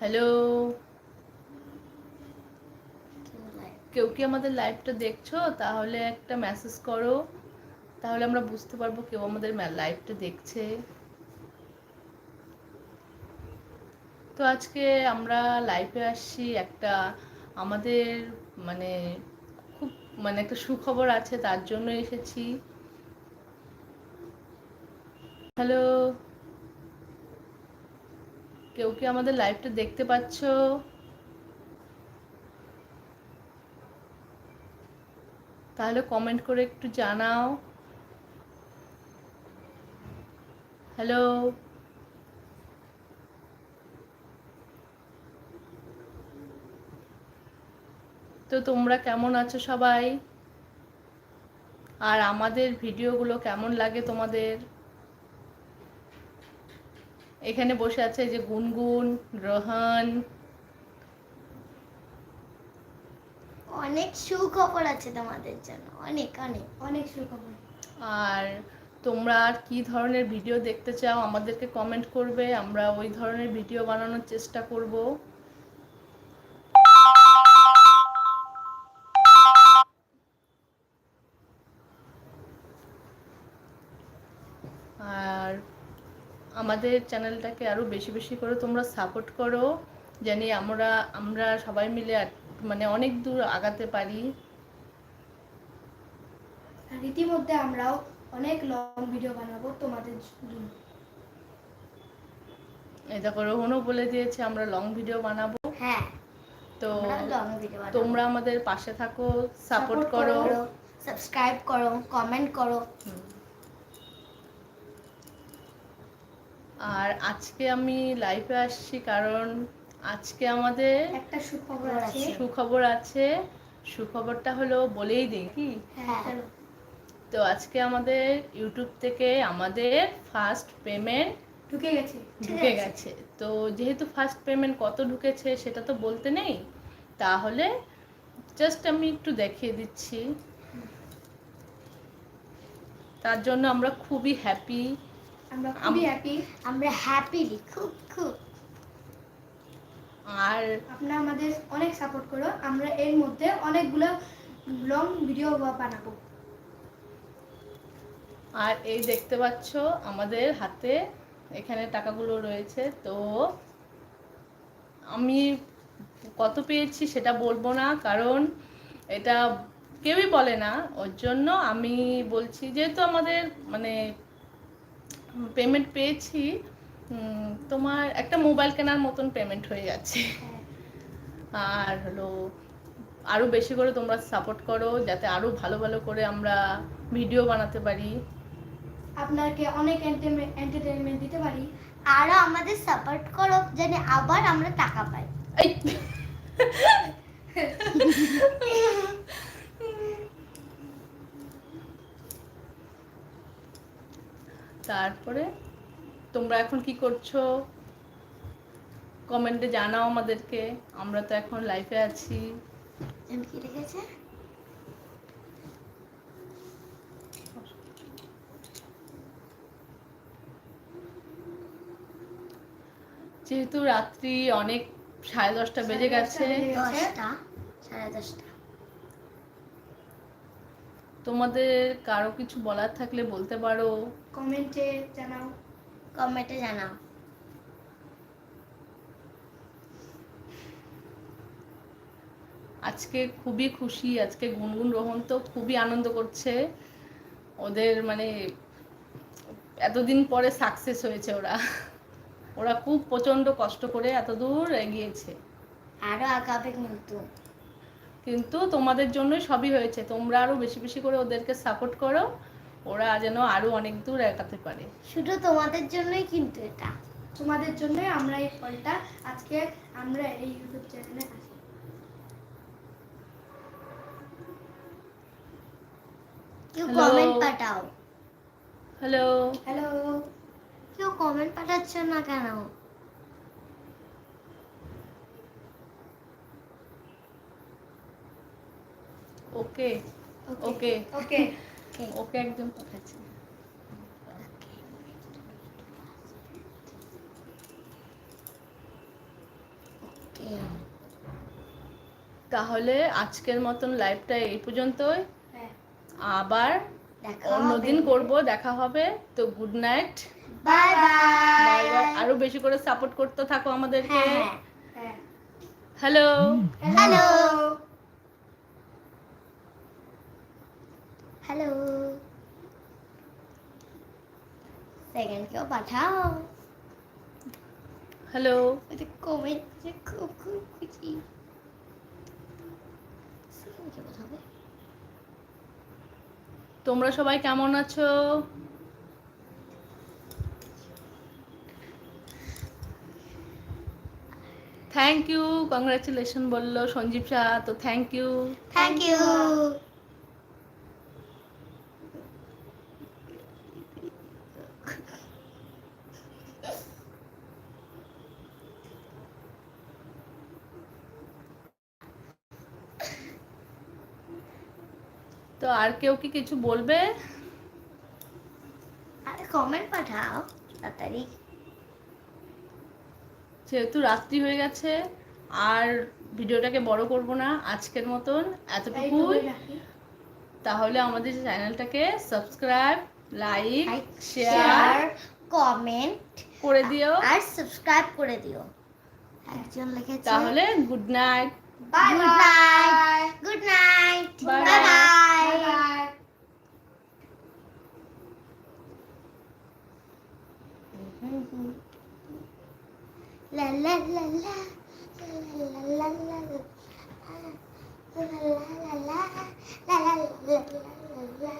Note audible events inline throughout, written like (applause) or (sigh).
Hello কেউ কি আমাদের লাইভটা দেখছ? তাহলে একটা মেসেজ করো। তাহলে আমরা বুঝতে পারব কেউ আমাদের লাইভটা দেখছে। তো আজকে আমরা লাইভে আসছি একটা আমাদের মানে খুব মানে একটা সুখবর আছে, তার জন্য এসেছি। হ্যালো কেউ কি আমাদের লাইভটা দেখতে পাচ্ছ? তাহলে কমেন্ট করে একটু জানাও। হ্যালো তো তোমরা কেমন আছো সবাই? আর আমাদের ভিডিওগুলো কেমন লাগে তোমাদের? এখানে বসে আছে যে গুনগুন রোহন। অনেক সুখবর আছে তোমাদের জন্য। অনেক অনেক অনেক সুখবর। আর তোমরা আর কি ধরনের ভিডিও দেখতে চাও আমাদেরকে কমেন্ট করবে। আমরা ওই ধরনের ভিডিও বানানোর চেষ্টা করব। আর আমাদের চ্যানেলটাকে আরও বেশি বেশি করে তোমরা সাপোর্ট করো জানি আমরা আমরা সবাই মিলে মানে অনেক দূর আগাতে পারি। আর ইতিমধ্যে আমরাও অনেক লং ভিডিও বানাবো তোমাদের জন্য। এই দেখো রোহনও বলে দিয়েছে আমরা লং ভিডিও বানাবো। হ্যাঁ তো তোমরা আমাদের পাশে থাকো সাপোর্ট করো করো। সাবস্ক্রাইব করো কমেন্ট করো। আর আজকে আমি লাইভে আসছি কারণ আজকে আমাদের একটা সুখবর আছে। সুখবর আছে। সুখবরটা হলো বলেই দিই কি? হ্যাঁ। তো আজকে আমাদের ইউটিউব থেকে আমাদের ফার্স্ট পেমেন্ট ঢুকে গেছে। ঢুকে গেছে। তো যেহেতু ফার্স্ট পেমেন্ট কত ঢুকেছে সেটা তো বলতে নেই তাহলে জাস্ট আমি একটু দেখিয়ে দিচ্ছি। তার জন্য আমরা খুবই হ্যাপি আমরা খুবই হ্যাপি আমরা খুব খুব। আর আপনারা আমাদের অনেক সাপোর্ট করো আমরা এর মধ্যে অনেকগুলো লং ভিডিও বানাবো। আর এই দেখতে পাচ্ছ আমাদের হাতে এখানে টাকাগুলো রয়েছে তো আমি কত পেয়েছি সেটা বলব না কারণ এটা কেউই বলে না। ওর জন্য আমি বলছি যেহেতু আমাদের মানে পেমেন্ট পেয়েছি তোমার একটা মোবাইল কেনার মতন পেমেন্ট হয়ে যাচ্ছে। আর হলো আরও বেশি করে তোমরা সাপোর্ট করো যাতে আরও ভালো ভালো করে আমরা ভিডিও বানাতে পারি। আপনাকে অনেক এন্টারটেনমেন্ট দিতে পারি। আরও আমাদের সাপোর্ট করো যেন আবার আমরা টাকা পাই। (laughs) তারপরে তোমরা এখন কি করছ? কমেন্টে জানাও আমাদেরকে। আমরা তো এখন লাইফে আছি। কি রেখেছে? যেহেতু রাত্রি অনেক সাড়ে দশটা বেজে গেছে। সাড়ে দশটা। তোমাদের কারও কিছু বলার থাকলে বলতে পারো? কমেন্টে জানাও। কমেন্টে জানাও। আজকে খুবই খুশি আজকে গুনগুন রোহন তো খুবই আনন্দ করছে। ওদের মানে এতদিন পরে সাকসেস হয়েছে ওরা। ওরা খুব প্রচণ্ড কষ্ট করে এত দূর এগিয়েছে। আরও আগাবে কিন্তু। কিন্তু তোমাদের জন্যই সবই হয়েছে। তোমরা আরও বেশি বেশি করে ওদেরকে সাপোর্ট করো। ওরা যেন আরও অনেক দূর এগাতে পারে। শুধু তোমাদের জন্যই কিন্তু এটা। তোমাদের জন্য আমরা এই ফলটা আজকে আমরা এই ইউটিউব চ্যানেলে আসি কেউ Hello. কমেন্ট পাঠাও। হ্যালো হ্যালো কেউ কমেন্ট পাঠাচ্ছ না কেন? ওকে? ওকে ওকে? ওকে। একজন পাঠাচ্ছে তাহলে আজকের মতন লাইভটা এই পর্যন্তই। হ্যাঁ। আবার অন্যদিন করব দেখা হবে। তো গুড নাইট বাই বাই আরও বেশি করে সাপোর্ট করতে থাকো আমাদেরকে। হ্যাঁ হ্যাঁ হ্যালো হ্যালো হ্যালো কেউ পাঠাও হ্যালো কমেন্ট খুব খুব খুশি তোমরা সবাই কেমন আছো? থ্যাংক ইউ কংগ্রাচুলেশন বলল সঞ্জীব শাহ তো থ্যাংক ইউ থ্যাংক ইউ তো আর কেউ কি কিছু বলবে? আরে কমেন্ট পাঠাও তাড়াতাড়ি। যেহেতু রাত্রি হয়ে গেছে আর ভিডিওটাকে বড় করব না আজকের মতন এইটুকুই তাহলে আমাদের চ্যানেলটাকে সাবস্ক্রাইব লাইক শেয়ার কমেন্ট করে দিও। আর সাবস্ক্রাইব করে দিও। একজন লিখেছে তাহলে good night Bye good bye. night. Good night. Bye bye. bye. bye. La La la la la la la la la ah, la la la la, la la la la la la.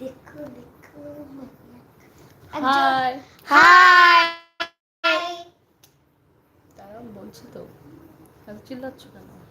Đi cô đi cô một ngày. Hi. Hi. Hi. Hi. 아주 찔러치가 나와.